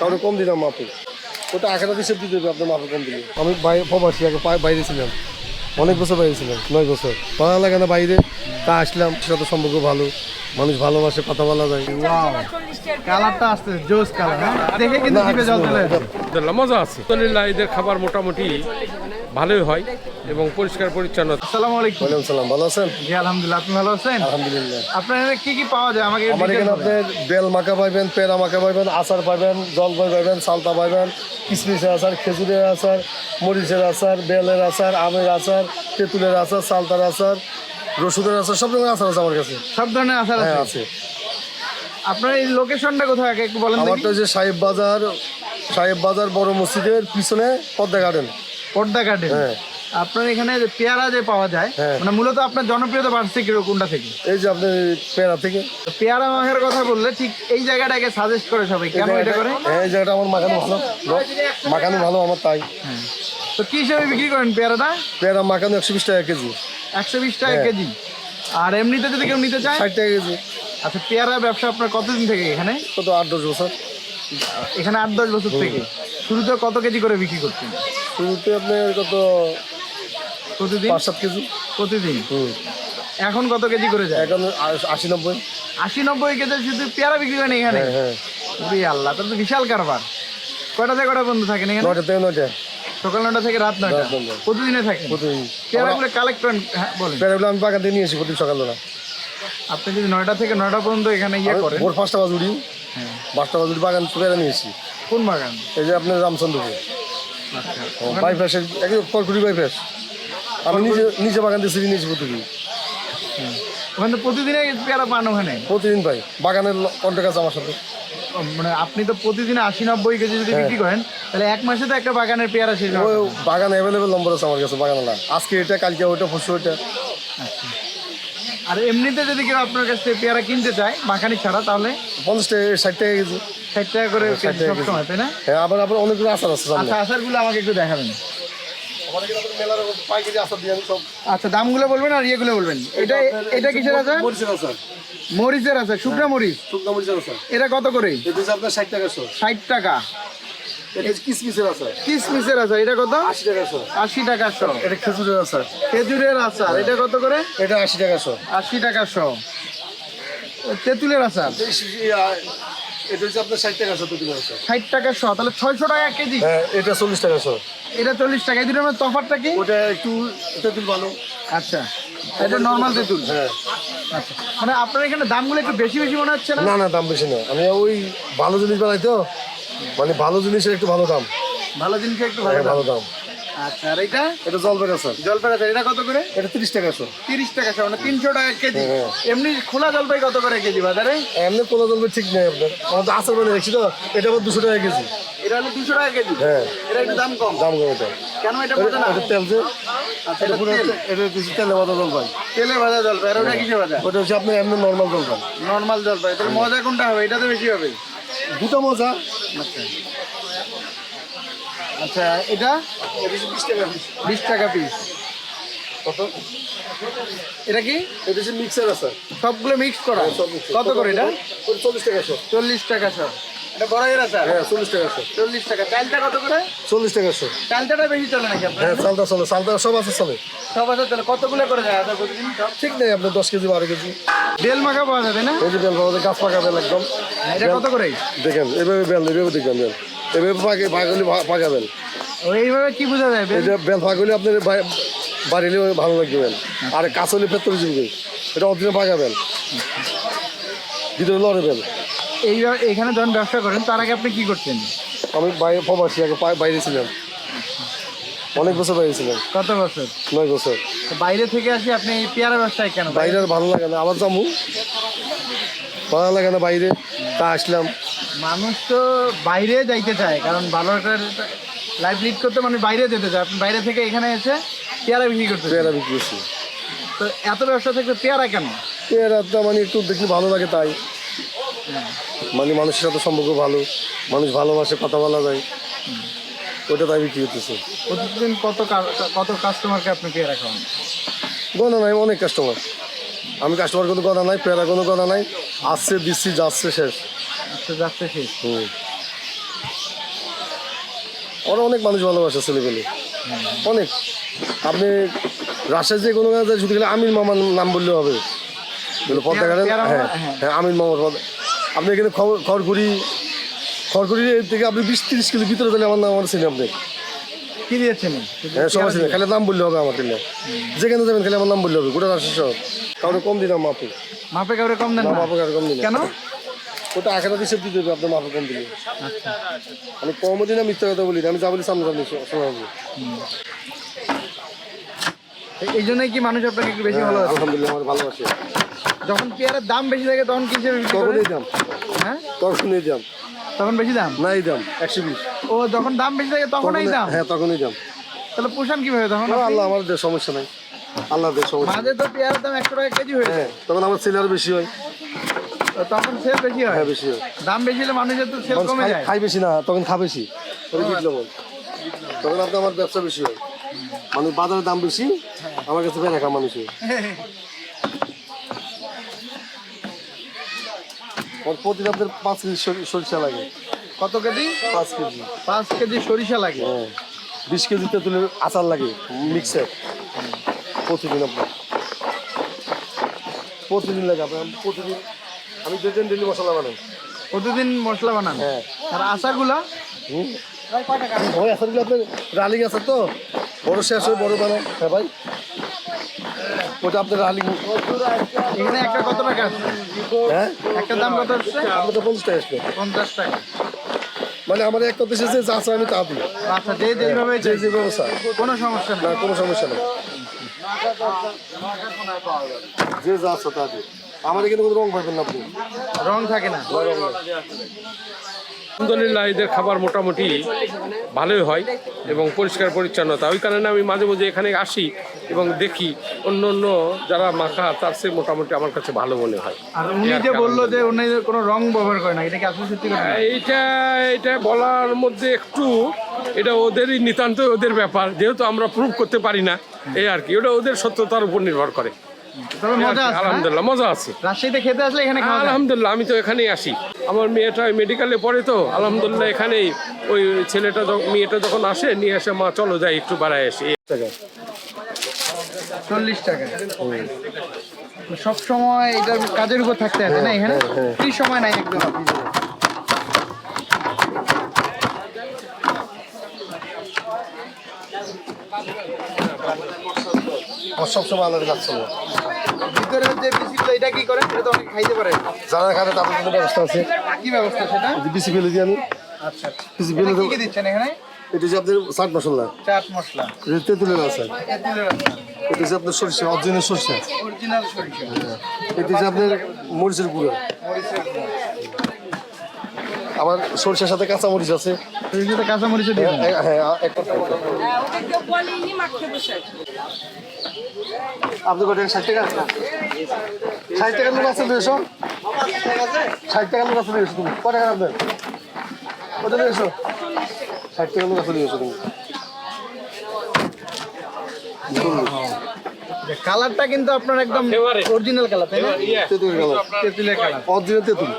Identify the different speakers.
Speaker 1: কারও কম দিলাম মাপে। ওটা আখেরা হিসেব দিতে হবে আপনার মাপে কম দিলে আমি প্রবাসী, আগে বাইরে ছিলাম। অনেক বছর বাইরে ছিলাম, নয় বছর। লাগে না বাইরে, তা আসলাম, সেটা তো সম্পর্ক ভালো। মানুষ ভালোবাসে কথা বলা যায়।
Speaker 2: কালারটা আসছে জোস কালার দেখে কিন্তু জিভে জল চলে।
Speaker 3: মজা আছে। আলহামদুলিল্লাহ এদের খাবার মোটামুটি ভালোই হয় এবং পরিষ্কার পরিচ্ছন্ন।
Speaker 2: আসসালামু আলাইকুম।
Speaker 1: ওয়ালাইকুম সালাম ভালো আছেন?
Speaker 2: জি আলহামদুলিল্লাহ আপনি ভালো আছেন?
Speaker 1: আলহামদুলিল্লাহ।
Speaker 2: আপনার এখানে কি কি পাওয়া যায়? আমাকে
Speaker 1: আমার এখানে। আপনার বেল মাখা পাইবেন পেড়া মাখা পাইবেন আচার পাইবেন জলপাই পাইবেন সালতা পাইবেন কিশমিশের আচার খেজুরের আচার মরিচের আচার বেলের আচার আমের আচার তেঁতুলের আচার সালতার আচার রসুনের আচার সব ধরনের আচার আছে আমার কাছে।
Speaker 2: সব ধরনের আচার
Speaker 1: হ্যাঁ
Speaker 2: আছে?
Speaker 1: আছে।
Speaker 2: আপনার এই লোকেশনটা কোথায়? আগে একটু বলেন দেখি।
Speaker 1: আমারটা যে সাহেব বাজার সাহেব বাজার বড় মসজিদের পিছনে পদ্মা গার্ডেন
Speaker 2: পর্দা গার্ডেন
Speaker 1: হ্যাঁ।
Speaker 2: আপনার এখানে যে পেয়ারা যে পাওয়া যায়
Speaker 1: হ্যাঁ।
Speaker 2: মানে মূলত আপনার জনপ্রিয়তা বাড়ছে কি কোনটা থেকে?
Speaker 1: এই যে আপনি পেড়া থেকে।
Speaker 2: তো পেয়ারা মাখের কথা বললে ঠিক এই জায়গাটাকে সাজেস্ট করে সবাই।
Speaker 1: এই
Speaker 2: কেন এটা
Speaker 1: জায়গাটা-
Speaker 2: করে?
Speaker 1: হ্যাঁ এই জায়গাটা আমার মাখানো ভালো। মাখানো ভালো আমার তাই।
Speaker 2: তো কি হিসেবে বিক্রি করেন? পেয়ারাটা?
Speaker 1: পেড়া মাখানো একশো বিশ টাকা কেজি।
Speaker 2: একশো বিশ টাকা
Speaker 1: হ্যাঁ।
Speaker 2: কেজি। আর এমনিতে যদি কেউ নিতে চায়?
Speaker 1: ষাট টাকা কেজি।
Speaker 2: আচ্ছা পেয়ারা ব্যবসা আপনার কতদিন থেকে এখানে?
Speaker 1: কত আট দশ বছর।
Speaker 2: এখানে আট দশ বছর থেকে। শুরুতে কত কেজি করে বিক্রি করতেন?
Speaker 1: শুরুতে আপনার কত?
Speaker 2: প্রতিদিন?
Speaker 1: পাঁচ সাত কেজি।
Speaker 2: প্রতিদিন? এখন কত কেজি করে যায়?
Speaker 1: এখন আশি নব্বই।
Speaker 2: আশি নব্বই কেজি শুধু পেয়ারা বিক্রি করেন এখানে?
Speaker 1: হ্যাঁ হ্যাঁ।
Speaker 2: আল্লাহ তাহলে তো বিশাল কারবার। কয়টা থেকে কটা বন্ধু থাকেন এখানে?
Speaker 1: নয়টা থেকে নয়টা।
Speaker 2: সকাল নটা থেকে রাত নয়টা। প্রতিদিনে থাকেন?
Speaker 1: প্রতিদিন।
Speaker 2: পেয়ারাগুলো কালেক্ট করেন হ্যাঁ বলেন।
Speaker 1: প্যারাগুলো আমি বাগান থেকে নিয়ে আসি প্রতিদিন সকালবেলা।
Speaker 2: আপনি যদি নয়টা থেকে নয়টা পর্যন্ত এখানে ইয়ে করেন।
Speaker 1: ভোর পাঁচটা বাজে উঠি।
Speaker 2: হ্যাঁ।
Speaker 1: পাঁচটা বাজে উঠি বাগান পেয়ারা নিয়ে আসি
Speaker 2: কোন বাগান?
Speaker 1: এই যে আপনার রামচন্দ্রপুর।
Speaker 2: আচ্ছা।
Speaker 1: বাইপাসের একদম কলকুটি বাইপাস আমি নিজে নিজে বাগান দিয়ে সিঁড়ি নিয়েছি প্রতিদিন।
Speaker 2: ওখানে তো প্রতিদিনে পেয়ারা পান ওখানে?
Speaker 1: প্রতিদিন পাই। বাগানের কন্ট্যাক্ট আছে আমার সাথে।
Speaker 2: মানে আপনি তো প্রতিদিনে আশি নব্বই কেজি যদি বিক্রি করেন তাহলে এক মাসে তো একটা বাগানের পেয়ারা শেষ
Speaker 1: ওই বাগান অ্যাভেলেবেল নম্বর আছে আমার কাছে বাগানলা আজকে এটা কালকে ওইটা পরশু ওইটা।
Speaker 2: আর এমনিতে যদি কেউ আপনার কাছ থেকে পেয়ারা কিনতে চায় মাখানি ছাড়া তাহলে?
Speaker 1: পঞ্চাশ টাকা ষাট টাকা কেজি।
Speaker 2: ষাট টাকা করে সবসময় তাই না?
Speaker 1: হ্যাঁ আবার আবার অনেকগুলো আচার আছে
Speaker 2: আচ্ছা আচারগুলো আমাকে একটু দেখাবেন। আচ্ছা দামগুলো বলবেন আর ইয়েগুলো বলবেন। এটা এটা কিসের
Speaker 1: মরিচের আচার।
Speaker 2: মরিচের আচার শুকনো মরিচ।
Speaker 1: শুকনো মরিচের আচার।
Speaker 2: এটা কত করে?
Speaker 1: আপনার ষাট টাকা
Speaker 2: ষাট টাকা।
Speaker 1: এটা কিসমিসের আচার।
Speaker 2: কিসমিসের আচার এটা কত?
Speaker 1: আশি টাকা শ। এটা খেজুরের আচার।
Speaker 2: খেজুরের আচার এটা কত করে?
Speaker 1: এটা আশি টাকা শো।
Speaker 2: আশি টাকা শ। তেঁতুলের আচার।
Speaker 1: এটা হচ্ছে আপনার ষাট টাকা শো তেঁতুলের আচার।
Speaker 2: ষাট টাকা শ তাহলে ছয়শো টাকা কেজি।
Speaker 1: হ্যাঁ এটা চল্লিশ টাকা শো।
Speaker 2: এটা চল্লিশ টাকা এই দুটোর মধ্যে তফাতটা কি?
Speaker 1: ওটা একটু তেঁতুল ভালো।
Speaker 2: আচ্ছা এটা নর্মাল তেঁতুল।
Speaker 1: হ্যাঁ।
Speaker 2: আচ্ছা মানে আপনার এখানে দামগুলো একটু বেশি বেশি মনে হচ্ছে না?
Speaker 1: না না দাম বেশি না। আমি ওই ভালো জিনিস বানাই তো মানে ভালো জিনিসের একটু ভালো দাম।
Speaker 2: ভালো জিনিস একটু ভালো
Speaker 1: হ্যাঁ,
Speaker 2: দাম।
Speaker 1: ভালো দাম।
Speaker 2: আচ্ছা আর এটা
Speaker 1: এটা
Speaker 2: এটা কত করে?
Speaker 1: এটা তিরিশ টাকা
Speaker 2: তিরিশ টাকা মানে তিনশো টাকা কেজি।
Speaker 1: হ্যাঁ।
Speaker 2: এমনি খোলা জলপাই কত করে কেজি বাজারে?
Speaker 1: এমনি কোনো জলপাই ঠিক নেই আপনার। আমার তো তো এটা আবার দুশো টাকা কেজি।
Speaker 2: এটা হলো দুশো টাকা কেজি?
Speaker 1: হ্যাঁ।
Speaker 2: এটা একটু দাম কম।
Speaker 1: দাম কম এটা।
Speaker 2: কেন এটা বোঝে না?
Speaker 1: এটা তেল যে
Speaker 2: আচ্ছা,
Speaker 1: এটা
Speaker 2: এটা
Speaker 1: পুরো এটা কিছু তেলে বাদা জলপাই।
Speaker 2: তেলে ভাজা জলপাই আর ওটা কিসে ভাজা?
Speaker 1: ওটা হচ্ছে আপনার এমনি নর্মাল জলপাই।
Speaker 2: নর্মাল জলপাই। তাহলে মজা কোনটা হবে? এটাতে বেশি হবে।
Speaker 1: দুটো মজা।
Speaker 2: আচ্ছা আচ্ছা এটা?
Speaker 1: বিশ টাকা
Speaker 2: পিস
Speaker 1: কত?
Speaker 2: এটা কি?
Speaker 1: এটা হচ্ছে মিক্সার আচার
Speaker 2: সবগুলো মিক্স করা?
Speaker 1: সব
Speaker 2: কত করে এটা?
Speaker 1: চল্লিশ টাকা শো
Speaker 2: চল্লিশ টাকা এটা আছে?
Speaker 1: হ্যাঁ চল্লিশ টাকা শো
Speaker 2: চল্লিশ টাকা। চালটা কত করে?
Speaker 1: চল্লিশ টাকা শো
Speaker 2: বেশি চলে নাকি
Speaker 1: হ্যাঁ চালটা চলে। চালটা সব আছে চলে।
Speaker 2: সব আছে তাহলে। কতগুলো করে যায় প্রতিদিন সব?
Speaker 1: ঠিক নেই আপনার দশ কেজি বারো কেজি।
Speaker 2: বেল মাখা পাওয়া যাবে না?
Speaker 1: এই যে বেল পাওয়া যায়, গাছ পাকা বেল একদম।
Speaker 2: এটা কত করে
Speaker 1: দেখেন এভাবে বেল এভাবে দেখবেন বেল। এভাবে পাকে পাকলে পাকা বেল।
Speaker 2: এইভাবে কি বোঝা যায়
Speaker 1: এই যে বেল পাকলে আপনার বাড়িলে ভালো লাগবে আর কাঁচ হলে জিববে এটা অরিজিনাল পাকা বেল। ভিতরে লড়ে বেল।
Speaker 2: এখানে যখন ব্যবসা করেন তার আগে আপনি কি করতেন?
Speaker 1: আমি বাইরে প্রবাসী আগে বাইরে ছিলাম। অনেক বছর বাইরে ছিলাম।
Speaker 2: কত বছর?
Speaker 1: নয় বছর।
Speaker 2: তো বাইরে থেকে আসি আপনি এই পেয়ারা ব্যবসায় কেন?
Speaker 1: বাইরে আর ভালো লাগে না। আবার যাব ভালো লাগে না বাইরে। তা আসলাম।
Speaker 2: মানুষ তো বাইরে যাইতে চায় কারণ ভালো একটা লাইফ লিড করতে মানে বাইরে যেতে চায়। আপনি বাইরে থেকে এখানে এসে পেয়ারা বিক্রি করতে।
Speaker 1: পেয়ারা বিক্রি করছি।
Speaker 2: তো এত ব্যবসা থাকতে পেয়ারা কেন?
Speaker 1: পেয়ারাটা মানে একটু দেখলে ভালো লাগে তাই। মানে মানুষের সাথে সম্পর্ক ভালো। মানুষ ভালোবাসে কথা বলা যায়। ওটা তাই বিক্রি করতেছে।
Speaker 2: প্রতিদিন কত কত কাস্টমারকে আপনি পেয়ারা খাওয়ান
Speaker 1: গণা নাই অনেক কাস্টমার আমি কাস্টমার কোনো গণা নাই পেয়ারা কোনো গণা নাই। আসছে দিচ্ছি যাচ্ছে শেষ।
Speaker 2: আচ্ছা যাচ্ছে শেষ।
Speaker 1: হুম। ওরা অনেক মানুষ ভালোবাসে ছেলেপেলে। অনেক। আপনি রাজশাহী যে কোনো জায়গায় শুধু গেলে আমির মামার নাম বললে হবে। পদ্মা
Speaker 2: পেয়ারা
Speaker 1: হ্যাঁ
Speaker 2: হ্যাঁ।
Speaker 1: হ্যাঁ আমির মামার পদ- আপনি এখানে খবর খড়গুড়ি খড়গুড়ি থেকে আপনি বিশ তিরিশ কিলো ভিতরে গেলে আমার নাম আমার চিনি আপনি
Speaker 2: কি দিয়েছেন?
Speaker 1: হ্যাঁ সবাই চিনি খালি নাম বললে হবে আমার কিনে যেখানে যাবেন খালি আমার নাম বললে হবে। গোটা রাজশাহী শহর কাউকে কম দিলাম মাপে।
Speaker 2: মাপে কাউরে কম দেন
Speaker 1: না
Speaker 2: না?
Speaker 1: মাপে কাউকে কম দিলাম।
Speaker 2: কেন?
Speaker 1: ওটা আখেরা দিয়ে সেফটি দেবে আপনার মাপে কম দিলে আমি কমও দিন মিথ্যা কথা বলি আমি যা বলি সামনে সামনে শোনা হবে।
Speaker 2: এই- জন্যই কি মানুষ আপনাকে একটু বেশি ভালো
Speaker 1: আলহামদুলিল্লাহ আমার ভালোবাসে।
Speaker 2: যখন পেয়ারের দাম বেশি থাকে তখন কি হিসেবে বিক্রি
Speaker 1: তখন
Speaker 2: করেন?
Speaker 1: এই দাম।
Speaker 2: হ্যাঁ?
Speaker 1: তখন এই দাম।
Speaker 2: তখন বেশি দাম?
Speaker 1: না এই দাম একশো বিশ।
Speaker 2: ও যখন দাম বেশি থাকে তখন এই দাম?
Speaker 1: হ্যাঁ তখনই দাম।
Speaker 2: তাহলে পোষান কীভাবে তখন
Speaker 1: আল্লাহ আমার দেশ সমস্যা নাই। আল্লাহ সমস্যা
Speaker 2: মাঝে তো পেয়ারের দাম একশো টাকা কেজি হয়েছে।
Speaker 1: হ্যাঁ তখন আমার ছেলে আরও বেশি হয়।
Speaker 2: তখন সেল বেশি হয়?
Speaker 1: হ্যাঁ বেশি হয়।
Speaker 2: দাম বেশি হলে মানুষের তো সেল কমে যায়।
Speaker 1: খাই বেশি না তখন খা বেশি। লবণ তখন আপনার আমার ব্যবসা বেশি হয়। মানুষ বাজারের দাম বেশি আমার কাছে বেড়ে খা মানুষ প্রতিদিন আপনার পাঁচ কেজি সরিষা লাগে।
Speaker 2: কত কেজি?
Speaker 1: পাঁচ কেজি।
Speaker 2: পাঁচ কেজি সরিষা লাগে।
Speaker 1: হ্যাঁ। বিশ কেজি তেঁতুলের আচার লাগে মিক্সার প্রতিদিন আপনার। প্রতিদিন লাগে আপনার প্রতিদিন। আমি দুদিন ডেলি মশলা বানাই।
Speaker 2: প্রতিদিন মশলা বানান?
Speaker 1: হ্যাঁ।
Speaker 2: আর আচারগুলা?
Speaker 1: ওই আচারগুলো আপনার রালিং আছে তো? বড় শেষ হয় বড় বানায়। হ্যাঁ ভাই। ওটা আপনার রালিং
Speaker 2: এখানে একটা কত টাকা?
Speaker 1: হ্যাঁ?
Speaker 2: একটা দাম কত হচ্ছে
Speaker 1: আপনার তো পঞ্চাশ টাকা আসবে।
Speaker 2: পঞ্চাশ টাকা।
Speaker 1: মানে আমার এক কথা এসেছে যা আমি তা দিই।
Speaker 2: আচ্ছা যে যেভাবে
Speaker 1: যে যে ব্যবস্থা।
Speaker 2: কোনো সমস্যা
Speaker 1: না কোনো সমস্যা নেই। যে যা আছে তা দিই। আমার এখানে কোনো রং পাবেন না আপনি।
Speaker 2: রং থাকে না।
Speaker 3: আলহামদুলিল্লাহ এদের খাবার মোটামুটি ভালোই হয় এবং পরিষ্কার পরিচ্ছন্নতা। ওই কারণে আমি মাঝে মাঝে এখানে আসি এবং দেখি অন্য অন্য যারা মাখা তার সে মোটামুটি আমার কাছে ভালো মনে হয়।
Speaker 2: আর উনি যে বলল যে উনি কোনো রং ব্যবহার করে না এটা কি আসলে সত্যি কথা?
Speaker 3: এইটা এটা বলার মধ্যে একটু এটা ওদেরই নিতান্ত ওদের ব্যাপার যেহেতু আমরা প্রুভ করতে পারি না এই আর কি ওটা ওদের সত্যতার উপর নির্ভর করে।
Speaker 2: না?
Speaker 3: আলহামদুলিল্লাহ মজা আছে।
Speaker 2: রাজশাহীতে খেতে আসলে এখানে
Speaker 3: আলহামদুলিল্লাহ আমি তো এখানেই আসি। আমার মেয়েটা মেডিকেলে পড়ে তো আলহামদুলিল্লাহ এখানেই। ওই ছেলেটা যখন মেয়েটা যখন আসে নিয়ে এসে মা চলো যাই একটু বাড়ায় আসি।
Speaker 1: টাকা।
Speaker 2: চল্লিশ টাকা। সব সময় এটা কাজের উপর থাকতে আছে না এখানে?
Speaker 1: হ্যাঁ, হ্যাঁ।
Speaker 2: সময় নাই একদম।
Speaker 1: সবসময় আলাদা লাগছে
Speaker 2: ভিতরে যে বিসিগুলো এটা কি করেন এটা তো অনেক খাইতে পারে
Speaker 1: যারা খাবে তাদের জন্য ব্যবস্থা আছে
Speaker 2: কি ব্যবস্থা সেটা
Speaker 1: বিসি ফেলে দিই আমি
Speaker 2: আচ্ছা
Speaker 1: বিসি ফেলে
Speaker 2: কি দিচ্ছেন এখানে
Speaker 1: এটা যে আপনার চাট মশলা
Speaker 2: চাট মশলা
Speaker 1: এটা তেঁতুলের আছে এটা যে আপনার সরিষা অরিজিনাল সরিষা
Speaker 2: অরিজিনাল সরিষা
Speaker 1: এটা যে আপনার মরিচের গুঁড়ো
Speaker 2: মরিচের গুঁড়ো।
Speaker 1: আবার সরিষার সাথে কাঁচা মরিচ আছে
Speaker 2: সরিষাতে কাঁচা।
Speaker 1: হ্যাঁ হ্যাঁ এক আপনি কত ষাট টাকা ষাট টাকার লোক আছে দুশো ষাট টাকার লোক আছে দুশো তুমি। কত টাকা আপনার? কত দুশো ষাট টাকার লোক আছে দুশো তুমি।
Speaker 2: কালারটা কিন্তু আপনার একদম অরিজিনাল কালার তাই না?
Speaker 1: তেঁতুল কালার।
Speaker 2: তেঁতুলের কালার।
Speaker 1: অরিজিনাল তেঁতুল।